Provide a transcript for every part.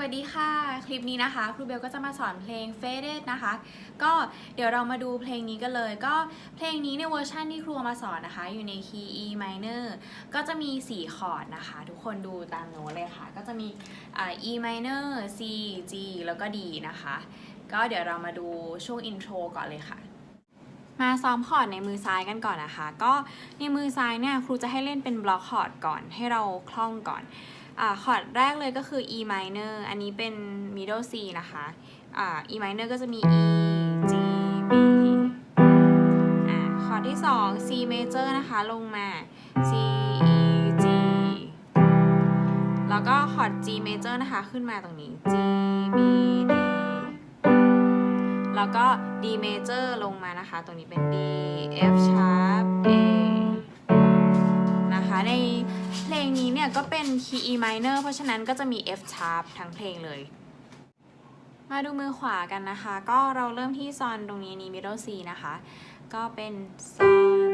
วัสดีค่ะ คลิปนี้นะคะครูเบลก็จะมาสอนเพลง Faded นะคะ ก็เดี๋ยวเรามาดูเพลงนี้กันเลย ก็เพลงนี้ในเวอร์ชันที่ครูมาสอนนะคะ อยู่ในคีย์ E minor ก็จะมี 4 คอร์ดนะคะ ทุกคนดูตามโน้ตเลยค่ะ ก็จะมี E minor C G แล้วก็ D นะคะ ก็เดี๋ยวเรามาดูช่วงอินโทรก่อนเลยค่ะมาซ้อมคอร์ดในมือซ้ายกันก่อนนะคะ ก็ในมือซ้ายเนี่ยครูจะให้เล่นเป็นบล็อกคอร์ดก่อนให้เราคล่องก่อน อ่าคอร์ดแรกเลยก็คือ E minor อันนี้เป็น middle C นะคะอ่า E minor ก็จะมี E G B อ่าคอร์ดที่2 C major นะคะลงมา C E G แล้วก็คอร์ด G major นะคะขึ้นมาตรงนี้ G B D แล้วก็ D major ลงมานะคะ ตรงนี้เป็น D F sharp คีย์ E minor เพราะฉะนั้นก็จะมี F sharp ทั้งเพลงเลย มาดูมือขวากันนะคะ ก็เราเริ่มที่ซอนตรงนี้นี้ middle C นะคะ ก็เป็นซอน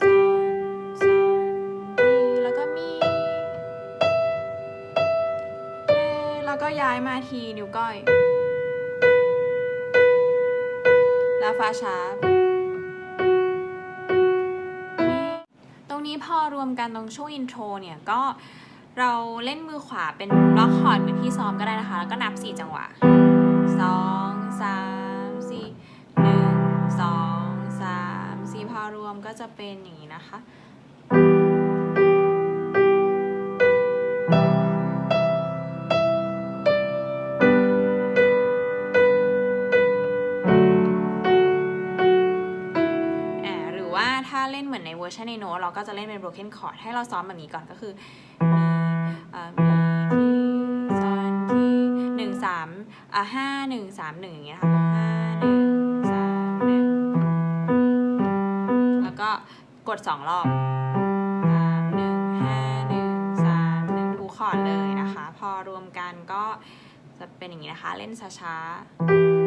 ซอนซอนดีแล้วก็มีเรแล้วก็ย้ายมาทีนิ้วก้อยแล้วฟาชาร์ปตรงนี้พอรวมกันตรงช่วงอินโทรเนี่ยก็ เราเล่นมือขวาเป็นล็อกคอร์ดเหมือนที่ซ้อมก็ได้นะคะ แล้วก็นับ 4 จังหวะ 2 3 4 1 2 3 4 พอรวมก็จะเป็นอย่างนี้นะคะอ่าหรือว่าถ้าเล่นเหมือนในเวอร์ชันในโน้ตเราก็จะเล่นเป็น broken chord ให้เราซ้อมแบบนี้ก่อนก็คือ มีเอ่อมีที่ซอนที่หนึ่งสามอะห้าหนึ่งสามหนึ่งอย่างเงี้ยค่ะห้าหนึ่งสามหนึ่งแล้วก็กดสองรอบสามหนึ่งห้าหนึ่งสามหนึ่งทุกคอร์ดเลยนะคะ พอรวมกันก็จะเป็นอย่างนี้นะคะ เล่นช้าๆ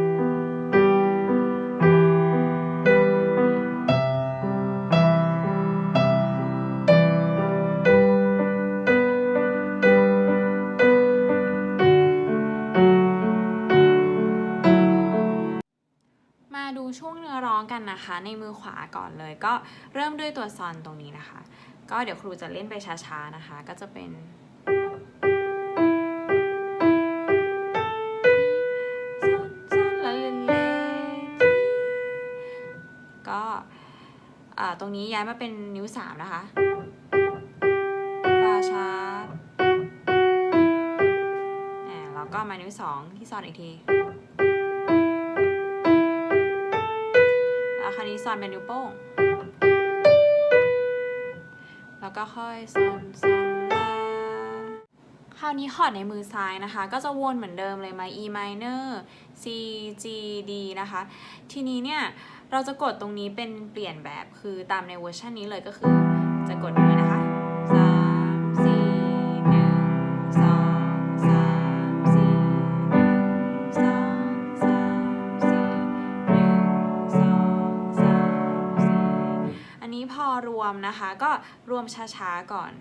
นะคะ ในมือขวาก่อนเลย ก็เริ่มด้วยตัวซอนตรงนี้นะคะ ก็เดี๋ยวครูจะเล่นไปช้าๆนะคะ ก็จะเป็นซอนซอนลาเลเลก็อ่าตรงนี้ย้ายมาเป็นนิ้วสามนะคะฟาชาร์แล้วก็มานิ้วสองที่ซอนอีกที นี้ซอนเป็นนิ้วโป้ง แล้วก็ค่อยซอนซอนลาคราวนี้คอร์ดในมือซ้ายนะคะ ก็จะวนเหมือนเดิมเลยมา E minor C G D นะคะ ทีนี้เนี่ย เราจะกดตรงนี้เป็นเปลี่ยนแบบคือตามในเวอร์ชันนี้เลยก็คือจะกดนี้นะคะ นะคะ ก็รวมช้าๆก่อน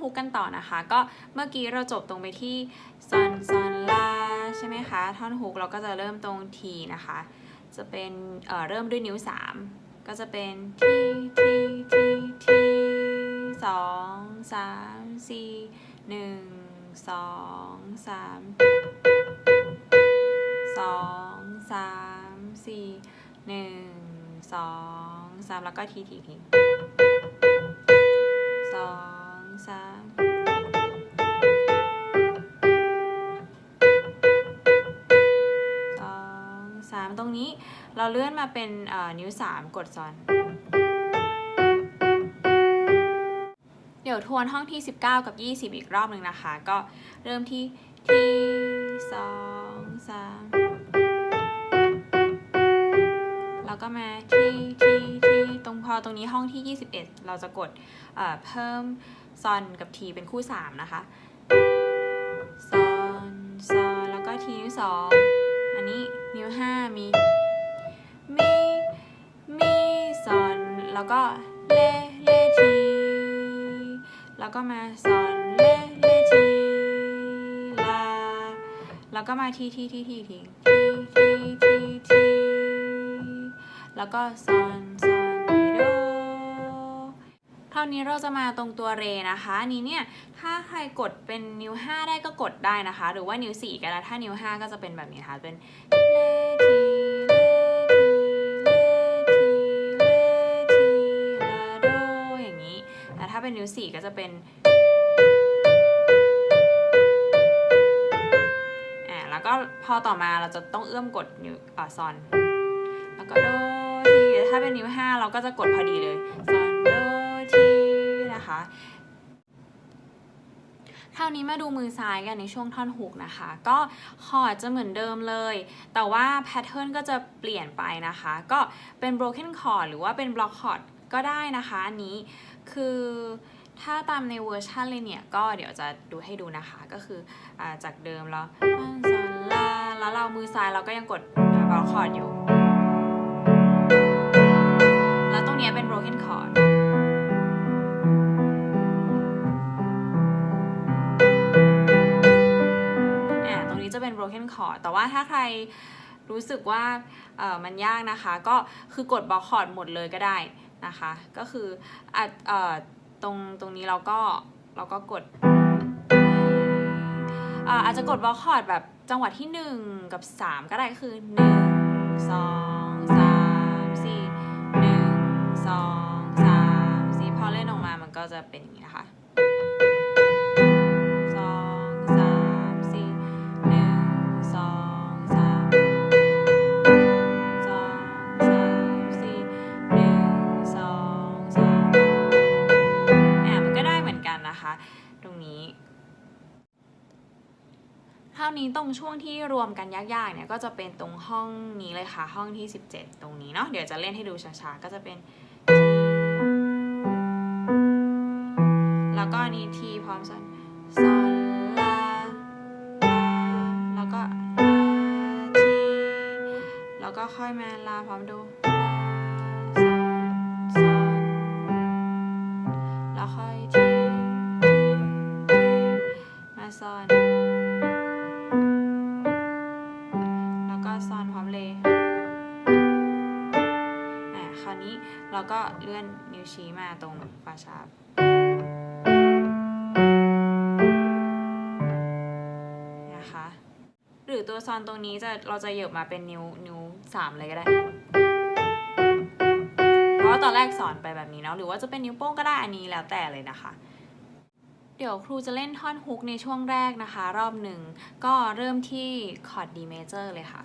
ฮุกกันต่อนะคะ ก็เมื่อกี้เราจบตรงไปที่ซอนซอนลาใช่ไหมคะท่อนฮุกเราก็จะเริ่มตรงทีนะคะ จะเป็นเอ่อเริ่มด้วยนิ้ว 3 ก็จะเป็นทีทีทีทีสองสามสี่หนึ่งสองสามสองสามสี่หนึ่งสองสามแล้วก็ทีทีทีสอง สาสองสามตรงนี้เราเลื่อนมาเป็นนิ้วสามกดซอนเดี๋ยวทวนห้องที่ 19 กับ 20 อีกรอบหนึ่งนะคะ ก็เริ่มที่ที่สองสาม ก็มาที่ที่ที่ตรงพอตรงนี้ห้องที่ 21 เราจะกดเเพิ่มซอนกับทีเป็นคู่ 3 นะคะซอนซอนแล้วก็ทีนิ้วสองอันนี้นิ้ว5มีมีมีซอนแล้วก็เลเลทีแล้วก็มาซอนเลเลทีลาแล้วก็มาทีทีทีทีทีทีทีทีที แล้วก็ซอนซอนโดเท่านี้เราจะมาตรงตัวเรนะคะอันนี้เนี่ยถ้าใครกดเป็นนิ้ว 5 ได้ก็กดได้นะคะ หรือว่านิ้ว 4 ก็ได้ถ้านิ้ว 5 ก็จะเป็นแบบนี้นะคะเป็นเลทีเลทีเลทีเลทีลโดอย่างนี้แต่ถ้าเป็นนิ้ว 4 ก็จะเป็นอ่าแล้วก็พอต่อมาเราจะต้องเอื้อมกดนิ้วอ่าซอน แล้วก็โด ถ้าเป็นนิ้ว 5 เราก็จะกดพอดีเลยซอนโดทีนะคะเท่านี้มาดูมือซ้ายกันในช่วงท่อนฮุกนะคะ ก็คอร์ดจะเหมือนเดิมเลย แต่ว่าแพทเทิร์นก็จะเปลี่ยนไปนะคะ ก็เป็น broken chord หรือว่าเป็น block chord ก็ได้นะคะ อันนี้คือถ้าตามในเวอร์ชันเลยเนี่ย ก็เดี๋ยวจะดูให้ดูนะคะก็คืออาจากเดิมแล้วแล้วเรามือซ้ายเราก็ยังกด block chord อยู่ broken chord อ่าตรงนี้จะเป็น broken chord แต่ว่าถ้าใครรู้สึกว่ามันยากนะคะ ก็คือกด block chord หมดเลยก็ได้นะคะ ก็คืออตรงตรงนี้เราก็เราก็กดอาอาจจะกด block chord แบบจังหวะที่ 1 กับ 3 ก็ได้คือ 1 2 พอเล่นออกมามันก็จะเป็นอย่างนี้นะคะคะตรงนี้ครานี้ตรงช่วงที่รวมกันยากๆเนี่ยก็จะเป็นตรงห้องนี้เลยค่ะ ห้องที่ 17 ตรงนี้เนาะเดี๋ยวจะเล่นให้ดูช้าๆ ก็จะเป็น1 ก็อันนี้ทีพร้อมซอนซอนลาลาแล้วก็ลาทีแล้วก็ค่อยมาลาพร้อมดูลาซอนซอนแล้วค่อยทีทีทีมาซอนแล้วก็ซอนพร้อมเลยอะคราวนี้เราก็เลื่อนนิ้วชี้มาตรงปลาชาร์ นะคะ หรือตัวซอนตรงนี้จะเราจะเหยียบมาเป็นนิ้วนิ้วสามเลยก็ได้ เพราะว่าตอนแรกสอนไปแบบนี้เนาะหรือว่าจะเป็นนิ้วโป้งก็ได้อันนี้แล้วแต่เลยนะคะ เดี๋ยวครูจะเล่นท่อนฮุกในช่วงแรกนะคะ รอบหนึ่งก็เริ่มที่คอร์ดดีเมเจอร์เลยค่ะ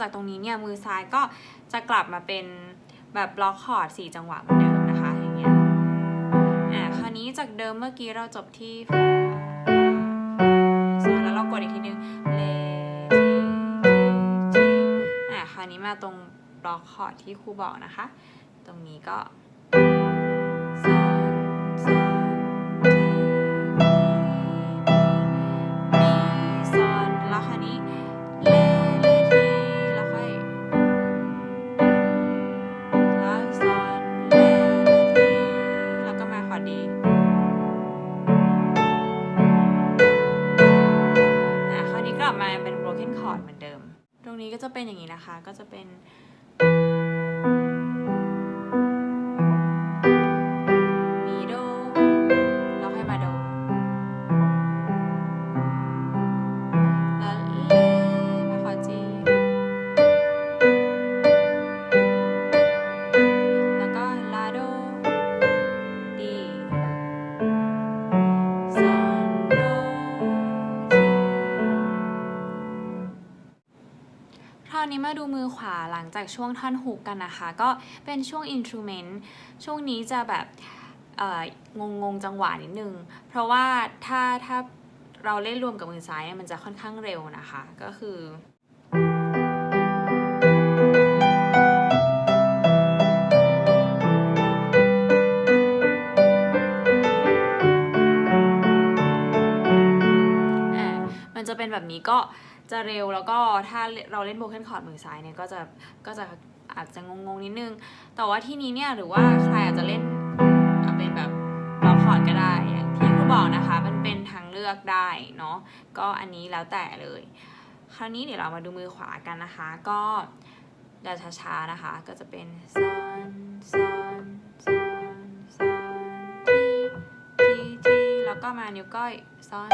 จากตรงนี้เนี่ยมือซ้ายก็จะกลับมาเป็นแบบบล็อกคอร์ดสี่จังหวะเหมือนเดิมนะคะอย่างเงี้ยอ่าคราวนี้จากเดิมเมื่อกี้เราจบที่ฟาแล้วเรากดอีกทีนึงเลจีจีอ่าคราวนี้มาตรงบล็อกคอร์ดที่ครูบอกนะคะ ตรงนี้ก็ ก็จะเป็น จากช่วงท่อนฮุกกันนะคะ ก็เป็นช่วงอินทรูเมนต์ช่วงนี้จะแบบงงงๆจังหวะนิดนึง เพราะว่าถ้าถ้าเราเล่นรวมกับมือซ้ายมันจะค่อนข้างเร็วนะคะ ก็คือมันจะเป็นแบบนี้ก็ จะเร็วแล้วก็ถ้าเราเล่นโบเ a นคอร์ดมือซ้ายเนี่ยก็จะก็จะอาจจะงงๆนิดนึง แต่ว่าที่นี้เนี่ยหรือว่าใครอาจจะเล่นเป็นแบบล็อกคอร์ดก็ได้อย่างที่ครูบอกนะคะ มันเป็นทางเลือกได้เนาะก็อันนี้แล้วแต่เลย คราวนี้เดี๋ยวเรามาดูมือขวากันนะคะ ก็จะช้าๆนะคะ ก็จะเป็นซอนซอนซอนซอนทีทีทีแล้วก็มานิ้วก้อยซอน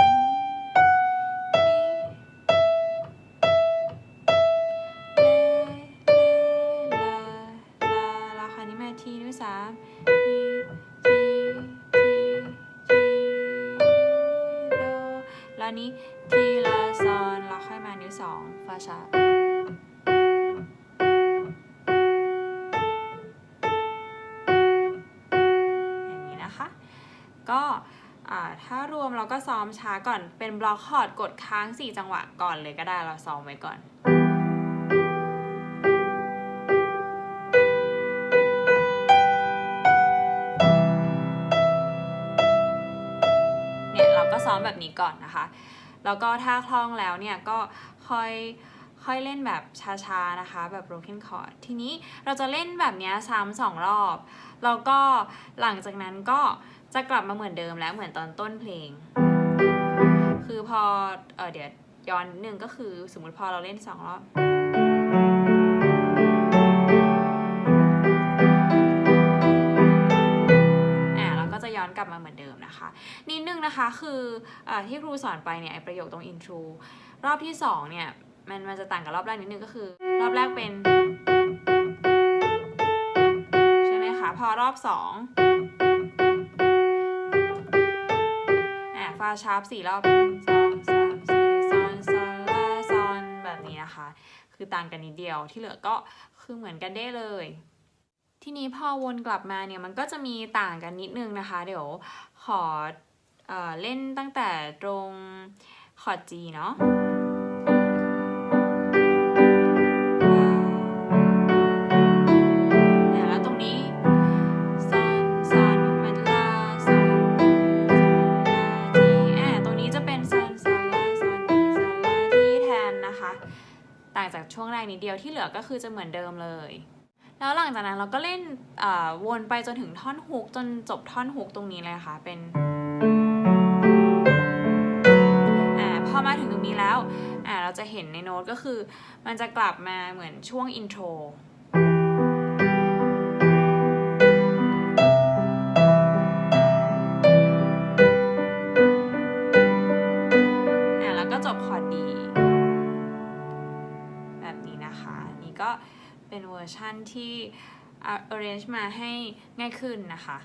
มเราก็ซ้อมช้าก่อนเป็นบล็อกคอร์ดกดค้าง 4 จังหวะก่อนเลยก็ได้เราซ้อมไว้ก่อนเนี่ยเราก็ซ้อมแบบนี้ก่อนนะคะ แล้วก็ถ้าคล่องแล้วเนี่ยก็ค่อยค่อยเล่นแบบช้าๆนะคะ แบบ broken chord ทีนี้เราจะเล่นแบบนี้ซ้ำสองรอบ แล้วก็หลังจากนั้นก็จะกลับมาเหมือนเดิมแล้วเหมือนตอนต้นเพลง คือพอเออเดี๋ยวย้อนหนึ่งก็คือสมมติพอเราเล่นสองรอบย้อนกลับมาเหมือนเดิมนะคะ นิดนึงนะคะคืออที่ครูสอนไปเนี่ยประโยคตรงอินทรูรอบที่ 2 เนี่ย มันมันจะต่างกับรอบแรกนิดนึงก็คือ รอบแรกเป็น ใช่ไหมคะ พอรอบ 2าฟาชาร์ปสี่รอบสองสามสี่ซอนซอนลาซอนแบบนี้นะคะ คือต่างกันนิดเดียวที่เหลือก็คือเหมือนกันได้เลย ทีนี้พอวนกลับมาเนี่ยมันก็จะมีต่างกันนิดนึงนะคะ เดี๋ยวขอเอเล่นตั้งแต่ตรงคอร์ด G เนาะ นิดเดียวที่เหลือก็คือจะเหมือนเดิมเลย แล้วหลังจากนั้นเราก็เล่นวนไปจนถึงท่อนฮุกจนจบท่อนฮุกตรงนี้เลยค่ะเป็นอพอมาถึงตรงนี้แล้ว อ่า เราจะเห็นในโน้ตก็คือ มันจะกลับมาเหมือนช่วงอินโทร อร์ชันที่ arrange มาให้ง่ายขึ้นนะคะ